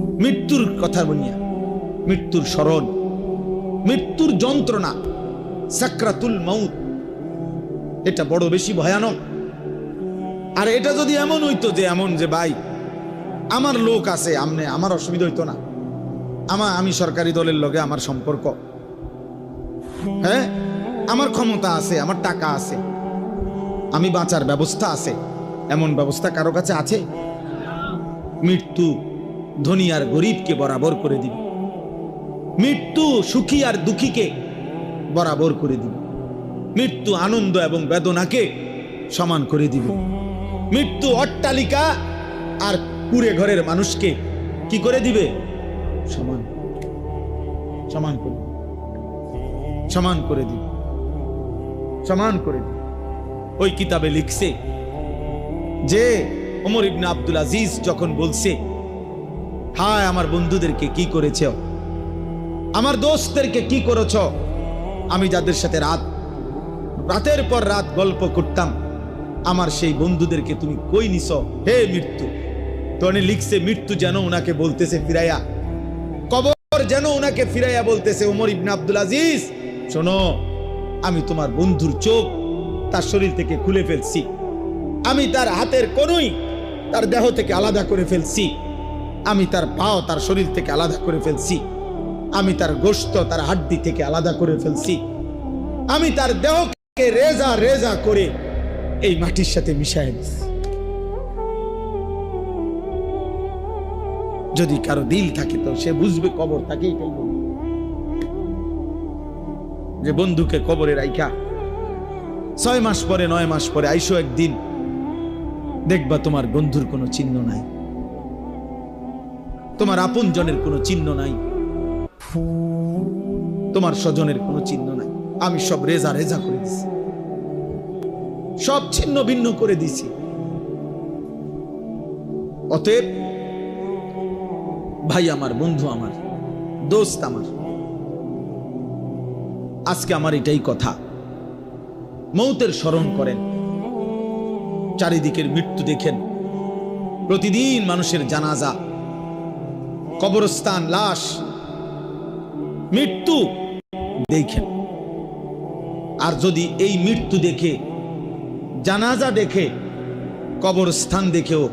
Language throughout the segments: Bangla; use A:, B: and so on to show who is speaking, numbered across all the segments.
A: মৃত্যুর কথা বলিয়া, মৃত্যুর স্মরণ, মৃত্যুর যন্ত্রণা, সাকরাতুল মৌত এটা বড় বেশি ভয়ানক। আর এটা যদি এমন হইতো যে এমন যে, ভাই, আমার লোক আছে, আমনে আমার অসুবিধা হইতো না। আমার আমি সরকারি দলের লগে আমার সম্পর্ক। হ্যাঁ? আমার ক্ষমতা আছে, আমার টাকা আছে। আমি বাঁচার ব্যবস্থা আছে। এমন ব্যবস্থা কারও কাছে আছে? মৃত্যু ধনী আর গরিবকে বরাবর করে দিবে। মৃত্যু সুখী আর দুঃখীকে বরাবর করে দিবে। মৃত্যু আনন্দ এবং বেদনাকে সমান করে দিবে। মৃত্যু অট্টালিকা আর কুড়ে ঘরের মানুষকে কি করে দিবে? সমান। সমান করে। সমান করে দিবে। সমান করে দিবে। ওই কিতাবে লিখছে যে, ওমর ইবনে আব্দুল আজিজ যখন বলছে হায়, আমার বন্ধুদেরকে কি করেছ? আমার দোস্তদেরকে কি করেছ? আমি যাদের সাথে রাত, রাতের পর রাত গল্প করতাম, আমার সেই বন্ধুদেরকে তুমি কই নিছ? হে মৃত্যু! তো উনি লিখছে, মৃত্যু যেন ওনাকে বলতেছে ফিরাইয়া। কবর যেন ওনাকে ফিরাইয়া বলতেছে ওমর ইবনে আব্দুল আজিজ। শোনো, আমি তোমার বন্ধুর চোখ তার শরীর থেকে খুলে ফেলছি। আমি তার হাতের কোনই তার দেহ থেকে আলাদা করে ফেলছি। আমি তার পাও তার শরীর থেকে আলাদা করে ফেলছি। আমি তার গোস্ত তার হাড্ডি থেকে আলাদা করে ফেলছি। আমি তার দেহকে রেজা রেজা করে এই মাটির সাথে মিশাই দিছি যদি কারও দিল থাকে তো সে বুঝবে কবর তাকে এটাই যে বন্ধুকে কবরে রাইখা, ছয় মাস পরে, নয় মাস পরে আইসো একদিন, দেখবা তোমার বন্ধুর কোনো চিহ্ন নাই। তোমার আপন জনের কোনো চিহ্ন নাই। তোমার স্বজনের কোনো চিহ্ন নাই। আমি সব রেজা রেজা করে দিছি। সব ছিন্ন ভিন্ন করে দিছি। অতএব ভাই আমার, বন্ধু আমার, দোস্ত আমার, আজকে আমার এটাই কথা। মৌতের স্মরণ করেন। চারিদিকের মৃত্যু দেখেন। প্রতিদিন মানুষের জানাজা কবরস্থান, লাশ, মৃত্যু। দেখেন, আর যদি এই মৃত্যু দেখে, জানাজা দেখে, কবরস্থান দেখেও।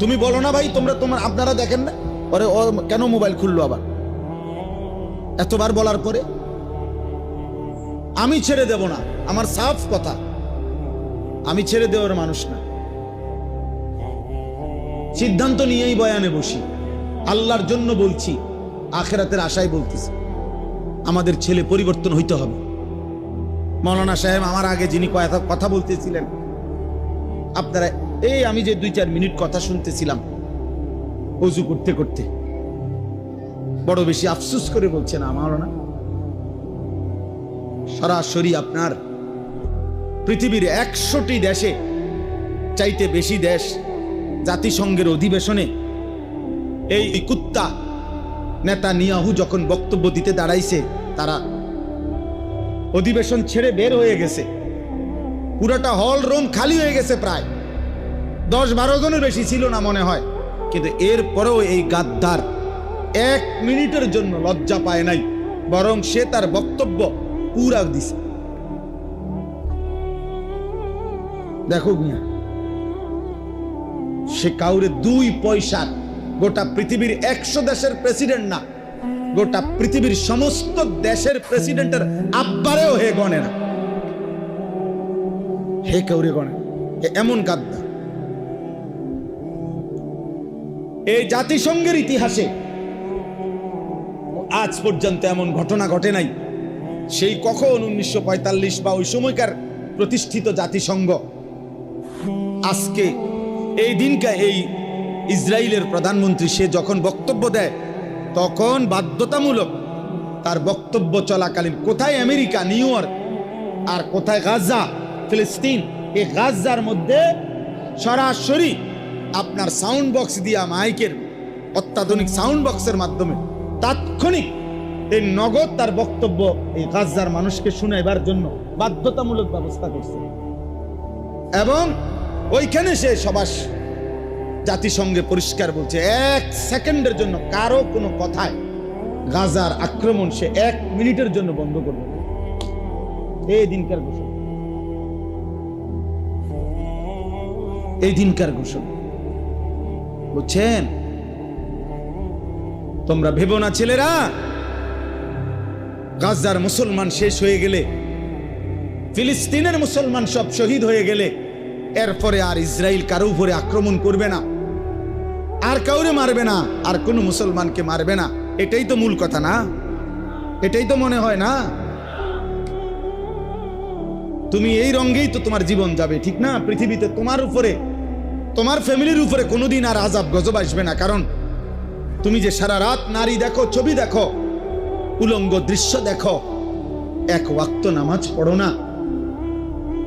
A: তুমি বলো না ভাই, তোমরা, তোমার আপনারা দেখেন না? পরে ও, কেন মোবাইল খুললো আবার? এতবার বলার পরে? আমি ছেড়ে দেব না, আমার সাফ কথা। আমি ছেড়ে দেওয়ার মানুষ না। সিদ্ধান্ত নিয়েই বয়ানে বসি। আল্লাহর জন্য বলছি, আখেরাতের আশায় বলতেছি, আমাদের ছেলে পরিবর্তন হইতে হবে। মৌলানা সাহেব আমার আগে যিনি কথা বলতেছিলেন, আপনারা এই আমি যে দুই চার মিনিট কথা শুনতেছিলাম, অজু করতে করতে, বড় বেশি আফসুস করে বলছে না আমারও না সরাসরি আপনার পৃথিবীর একশোটি দেশে, চাইতে বেশি দেশ জাতিসংঘের অধিবেশনে এই কুত্তা নেতা নিয়াহু যখন বক্তব্য দিতে দাঁড়াইছে, তারা অধিবেশন ছেড়ে বের হয়ে গেছে। পুরোটা হল রুম খালি হয়ে গেছে প্রায়। দশ বারো জনের বেশি ছিল না মনে হয়। কিন্তু এরপরেও এই গাদ্দার এক মিনিটের জন্য লজ্জা পায় নাই, বরং সে তার বক্তব্য পুরা দিছে। দেখো মিয়া সে কাউরে দুই পয়সা গোটা পৃথিবীর একশো দেশের প্রেসিডেন্ট না। গোটা পৃথিবীর সমস্ত দেশের প্রেসিডেন্টের আব্বারেও হে গণে না। হে কাউরে গণে এমন গাদ্দা। এই জাতিসংঘের ইতিহাসে আজ পর্যন্ত এমন ঘটনা ঘটে নাই। সেই কখন উনিশশো পঁয়তাল্লিশ বা ওই সময়কার প্রতিষ্ঠিত জাতিসংঘ আজকে এই দিনকে এই ইসরায়েলের প্রধানমন্ত্রী, সে যখন বক্তব্য দেয়, তখন বাধ্যতামূলক তার বক্তব্য চলাকালীন কোথায় আমেরিকা, নিউ ইয়র্ক আর কোথায় গাজা, ফিলিস্তিন, এই গাজার মধ্যে সরাসরি আপনার সাউন্ড বক্স দিয়া মাইকের অত্যাধুনিক সাউন্ড বক্সের মাধ্যমে তাৎক্ষণিক এই নগদ তার বক্তব্য এই গাজার মানুষকে শুনাইবার জন্য বাধ্যতামূলক ব্যবস্থা করছে। এবং ওইখানে সে সবাস জাতিসংঘে পরিষ্কার বলছে, এক সেকেন্ডের জন্য কারও কোনো কথায় গাজার আক্রমণ সে এক মিনিটের জন্য বন্ধ করবে। এই দিনকার ঘোষণা। এই দিনকার ঘোষণা। বুঝছেন? তোমরা ভেবো না ছেলেরা, গাজার মুসলমান শেষ হয়ে গেলে, ফিলিস্তিনের মুসলমান সব শহীদ হয়ে গেলে এরপরে আর ইসরায়েল কারও উপরে আক্রমণ করবে না। আর কাউরে মারবে না, আর কোনো মুসলমানকে মারবে না। এটাই তো মূল কথা না? এটাই তো মনে হয় না? তুমি এই রঙ্গেই তো তোমার জীবন যাবে, ঠিক না? পৃথিবীতে তোমার উপরে, তোমার ফ্যামিলির উপরে কোনোদিন আর আজাব গজব আসবে না। কারণ তুমি যে সারা রাত নারী দেখো, ছবি দেখো, উলঙ্গ দৃশ্য দেখো, এক ওয়াক্ত নামাজ পড়ো না।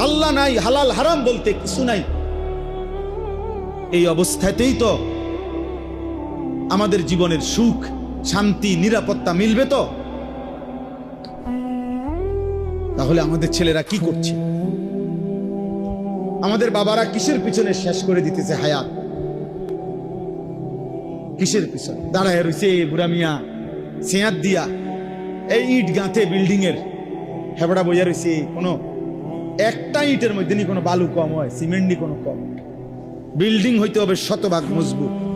A: আল্লাহ নাই, হালাল, হারাম বলতে কিছু নাই। এই অবস্থাতেই তো আমাদের জীবনের সুখ, শান্তি, নিরাপত্তা মিলবে তো? তাহলে আমাদের ছেলেরা কি করছে? আমাদের বাবারা কিসের পিছনে শেষ করে দিতেছে হায়াত? কিসের পিছনে? দাঁড়ায় রয়েছে বুড়া মিয়া সেয়াত দিয়া। এই ইট গাঁথে বিল্ডিং এর হেবড়া বইয়া রয়েছে কোনো একটা ইটের মধ্যে নি কোনো বালু কম হয়, সিমেন্ট নি কোনো কম। বিল্ডিং হইতে হবে শতভাগ মজবুত।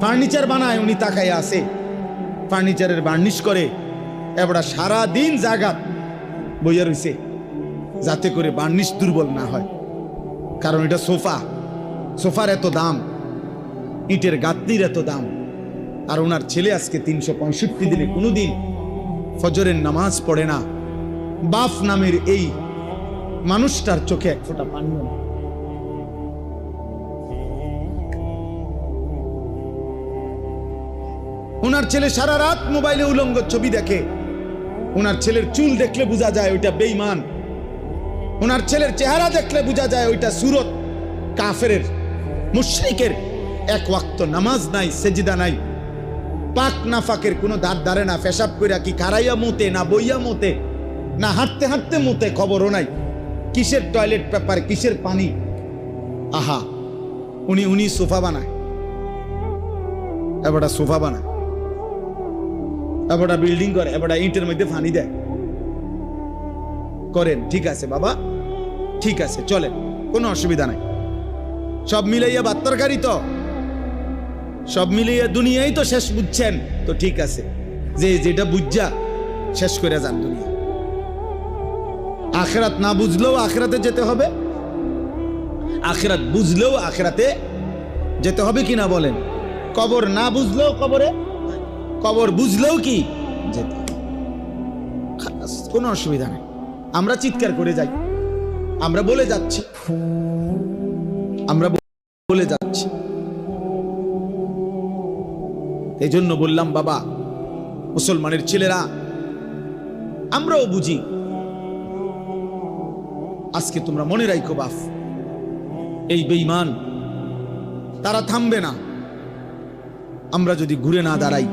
A: ফার্নিচার বানায় উনি তাকায় আছে। ফার্নিচারের বার্নিশ করে, এবড়া সারা দিন জাগাত বইয়া রয়েছে যাতে করে বার্নিশ দুর্বল না হয়। কারণ এটা সোফা। সোফার এত দাম, ইটের গাত্তির এত দাম। আর ওনার ছেলে আজকে তিনশো পঁয়ষট্টি দিনে কোনোদিন ফজরের নামাজ পড়ে না। বাফ নামের এই মানুষটার চোখে এক ফোঁটা পানি ওনার ছেলে সারা রাত মোবাইলে উলঙ্গ ছবি দেখে। ওনার ছেলের চুল দেখলে বোঝা যায় ওইটা বেইমান ওনার ছেলের চেহারা দেখলে বোঝা যায় ওইটা সুরত। কাফের মুশরিকের। এক ওয়াক্ত নামাজ নাই, সেজিদা নাই। পাক না নাফাকের কোনো দাঁত দাঁড়ে না, পেশাব কইরা কি কারাইয়া মতে, না বইয়া মতে, না হাঁটতে হাঁটতে মতে খবরও নাই। কিসের টয়লেট পেপার কিসের পানি? আহা, উনি উনি সোফা বানায়। এবারটা সোফা বানায়। এবারটা বিল্ডিং করে, এবারটা ইটের মধ্যে ফানি দেয়। করেন, ঠিক আছে বাবা, ঠিক আছে, চলেন, কোনো অসুবিধা নাই। সব মিলাইয়া বাত্তরকারী তো। সব মিলিয়ে দুনিয়াই তো শেষ বুঝছেন। তো ঠিক আছে, যে যেটা বুঝছা শেষ করে যান দুনিয়া। আখেরাত না বুঝলেও আখেরাতে যেতে হবে। আখেরাত বুঝলেও আখেরাতে যেতে হবে কি না বলেন? কবর না বুঝলেও কবরে? কবর বুঝলেও কি? যেতে কোনো অসুবিধা নেই। আমরা চিৎকার করে যাই। আমরা বলে যাচ্ছি। আমরা বলে যাচ্ছি। এই জন্য বললাম, বাবা, মুসলমানের ছেলেরা, আমরাও বুঝি। আজকে তোমরা মনে রাখো বাফ এই বেঈমান, তারা থামবে না। আমরা যদি ঘুরে না দাঁড়াই,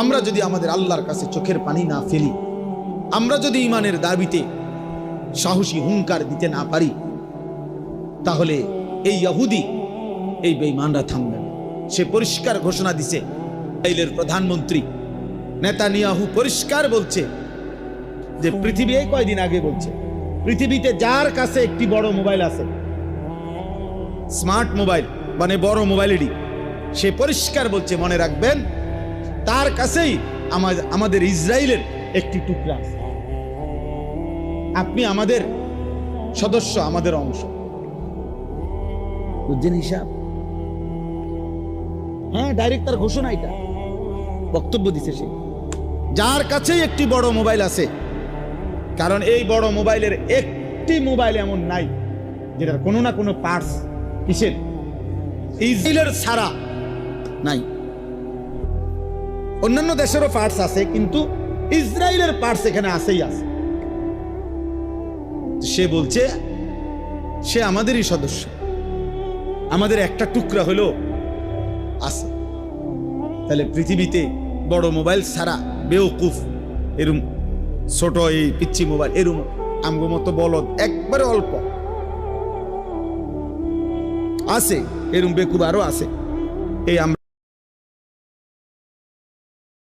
A: আমরা যদি আমাদের আল্লাহর কাছে চোখের পানি না ফেলি, আমরা যদি ইমানের দাবিতে সাহসী হুঙ্কার দিতে না পারি, তাহলে এই ইহুদি, এই বেঈমানরা থামবে না। সে পরিষ্কার ঘোষণা দিছে, ইসরায়েলের প্রধানমন্ত্রী নেতানিয়াহু পরিষ্কার বলছে যে, পৃথিবী এই কয়দিন আগে বলছে পৃথিবীতে যার কাছে একটি বড় মোবাইল আছে। স্মার্ট মোবাইল মানে বড় মোবাইলেরই সে পরিষ্কার বলছে, মনে রাখবেন, তার কাছেই আমাদের ইসরায়েলের একটি টুকরা আছে। আপনি আমাদের সদস্য, আমাদের অংশ। বুঝছেন হিসাব? হ্যাঁ ডাইরেক্ট তার ঘোষণা এটা। বক্তব্য দিছে সে। যার কাছেই একটি বড় মোবাইল আছে কারণ এই বড় মোবাইলের একটি মোবাইল এমন নাই, যেটার কোনো না কোনো পার্টস কিসের? ইসরায়েলের ছাড়া নাই। অন্যান্য দেশেরও পার্টস আছে, কিন্তু ইসরায়েলের পার্টস এখানে আছেই আছে। সে বলছে, সে আমাদেরই সদস্য। আমাদের একটা টুকরা হলো আছে। তাহলে পৃথিবীতে বড় মোবাইল ছাড়া বেওকুফ এরম ছোট এই পিচ্ছি মোবাইল এরম আমগো মতো বলদ, একবারে অল্প। আছে এরম বেকুব আরও আছে। এই আমরা